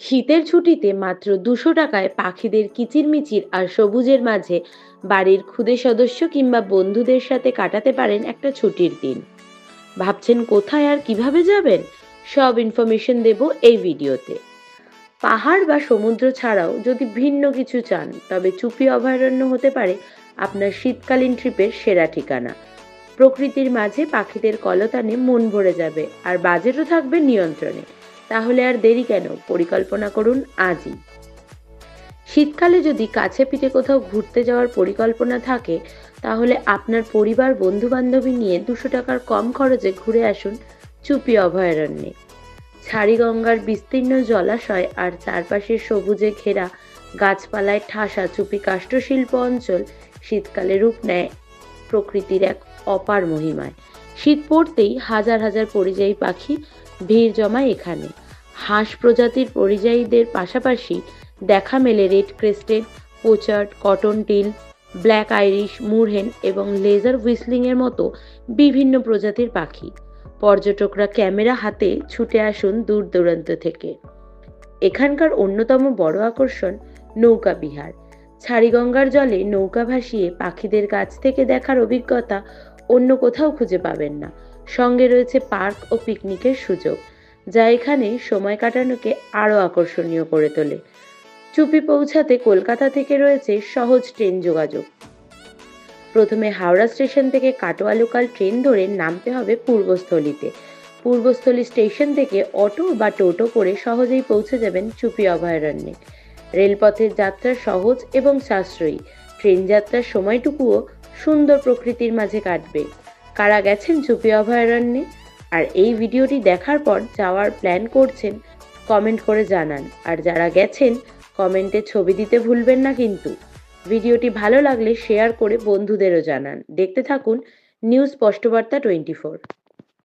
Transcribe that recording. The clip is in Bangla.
শীতের ছুটিতে মাত্র দুশো টাকায় পাখিদের কিচিরমিচির আর সবুজের মাঝে বাড়ির ক্ষুদে সদস্য কিংবা বন্ধুদের সাথে কাটাতে পারেন একটা ছুটির দিন। ভাবছেন কোথায় আর কীভাবে যাবেন? সব ইনফরমেশন দেব এই ভিডিওতে। পাহাড় বা সমুদ্র ছাড়াও যদি ভিন্ন কিছু চান, তবে চুপি অভয়ারণ্য হতে পারে আপনার শীতকালীন ট্রিপের সেরা ঠিকানা। প্রকৃতির মাঝে পাখিদের কলতানে মন ভরে যাবে আর বাজেটও থাকবে নিয়ন্ত্রণে। তাহলে আর দেরি কেন? পরিকল্পনা করুন আজই। শীতকালে যদি কাছে পিঠে কোথাও ঘুরতে যাওয়ার পরিকল্পনা থাকে, তাহলে আপনার পরিবার বন্ধু বান্ধবী নিয়ে দুশো টাকার কম খরচে ঘুরে আসুন চুপি অভয়ারণ্যে। ছাড়িগঙ্গার বিস্তীর্ণ জলাশয় আর চারপাশের সবুজে ঘেরা গাছপালায় ঠাসা চুপি কাষ্ঠশিল্প অঞ্চল শীতকালে রূপ নেয় প্রকৃতির এক অপার মহিমায়। শীত পড়তেই হাজার হাজার পরিযায়ী পাখি ভিড় জমায় এখানে। হাঁস প্রজাতির পরিযায়ীদের পাশাপাশি দেখা মেলে red crested, pochard, cotton teal, black ibis, moorhen এবং লেজার হুইসলিংয়ের মতো বিভিন্ন প্রজাতির পাখি। পর্যটকরা ক্যামেরা হাতে ছুটে আসুন দূর দূরান্ত থেকে। এখানকার অন্যতম বড় আকর্ষণ নৌকা বিহার। ছাড়িগঙ্গার জলে নৌকা ভাসিয়ে পাখিদের কাছ থেকে দেখার অভিজ্ঞতা অন্য কোথাও খুঁজে পাবেন না। সঙ্গে রয়েছে পার্ক ও পিকনিকের সুযোগ, যা এখানে সময় কাটানোকে আরও আকর্ষণীয় করে তোলে। চুপি পৌঁছাতে কলকাতা থেকে রয়েছে সহজ ট্রেন যোগাযোগ। প্রথমে হাওড়া স্টেশন থেকে কাটোয়া লোকাল ট্রেন ধরে নামতে হবে পূর্বস্থলীতে। পূর্বস্থলী স্টেশন থেকে অটো বা টোটো করে সহজেই পৌঁছে যাবেন চুপি অভয়ারণ্যে। রেলপথের যাত্রা সহজ এবং সাশ্রয়ী। ট্রেন যাত্রার সময়টুকুও সুন্দর প্রকৃতির মাঝে কাটবে। কারা গেছেন ঝুপি অভয়ারণ্যে? আর এই ভিডিওটি দেখার পর যাওয়ার প্ল্যান করছেন কমেন্ট করে জানান। আর যারা গেছেন কমেন্টে ছবি দিতে ভুলবেন না কিন্তু। ভিডিওটি ভালো লাগলে শেয়ার করে বন্ধুদেরও জানান। দেখতে থাকুন নিউজ স্পষ্টবার্তা টোয়েন্টি ফোর